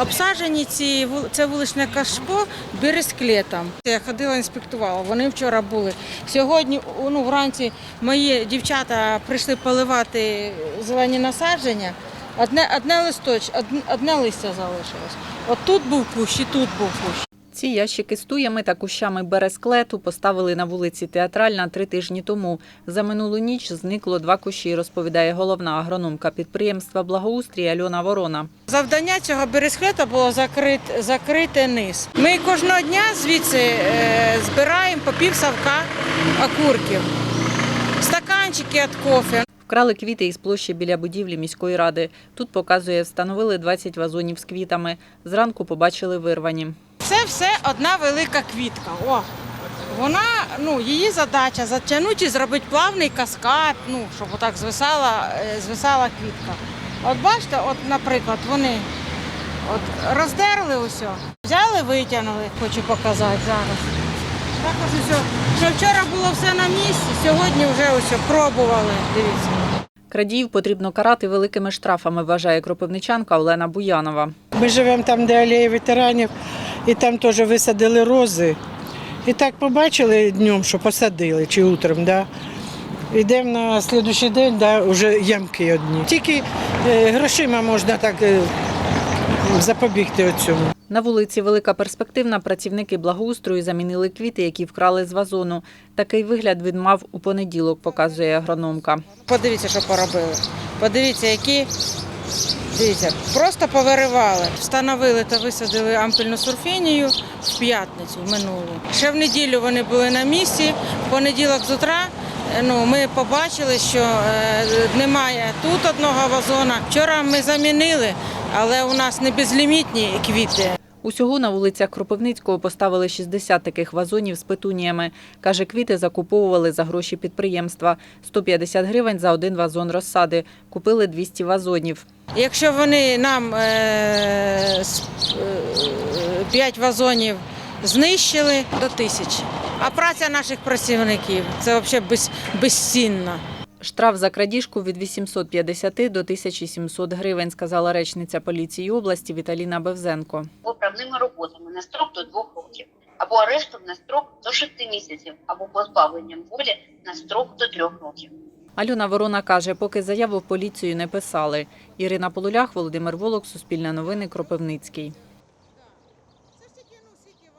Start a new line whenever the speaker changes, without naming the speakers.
Обсаджені ці це вуличне кашпо бересклетом. Я ходила, інспектувала. Вони вчора були. Сьогодні, ну вранці, мої дівчата прийшли поливати зелені насадження. Одне, одне листоч, одне, одне листя залишилось. От тут був кущ і тут був кущ.
Ці ящики з туями та кущами бересклету поставили на вулиці Театральна три тижні тому. За минулу ніч зникло два кущі, розповідає головна агрономка підприємства благоустрій Альона Ворона.
Завдання цього бересклета було закрити, закрити низ. Ми кожного дня звідси е, збираємо по пів савка окурків, стаканчики від кофе.
Вкрали квіти із площі біля будівлі міської ради. Тут показує, встановили 20 вазонів з квітами. Зранку побачили вирвані.
Це все одна велика квітка. О, вона, ну, її задача затягнути і зробити плавний каскад, ну, щоб отак звисала, е, звисала квітка. От бачите, от, наприклад, вони от роздерли усе, взяли, витягнули, хочу показати зараз. Також усе, що вчора було все на місці, сьогодні вже усе пробували. Дивіться.
Крадіїв потрібно карати великими штрафами, вважає кропивничанка Олена Буянова.
Ми живемо там, де алея ветеранів, і там теж висадили рози. І так побачили днем, що посадили, чи утром, да. Йдемо на наступний день, да, вже ямки одні. Тільки е, грошима можна так е, запобігти цьому.
На вулиці Велика Перспективна працівники благоустрою замінили квіти, які вкрали з вазону. Такий вигляд він мав у понеділок, показує агрономка.
Подивіться, що поробили. Подивіться, які. Дивіться, просто повиривали. Встановили та висадили ампельну сурфінію в п'ятницю в минулу. Ще в неділю вони були на місці. В понеділок з утра е, ну, ми побачили, що е, немає тут одного вазона. Вчора ми замінили, але у нас не безлімітні квіти.
Усього на вулицях Кропивницького поставили 60 таких вазонів з петуніями. Каже, квіти закуповували за гроші підприємства. 150 гривень за один вазон розсади. Купили 200 вазонів.
Якщо вони нам е, е, п'ять вазонів знищили до тисячі, а праця наших працівників це взагалі без, безцінна.
Штраф за крадіжку від 850 до 1700 гривень, сказала речниця поліції області Віталіна Бевзенко.
виправними роботами на строк до двох років, або арештом на строк до шести місяців, або позбавленням волі на строк до трьох років.
Альона Ворона каже, поки заяву в поліцію не писали. Ірина Полулях, Володимир Волок, Суспільне новини, Кропивницький.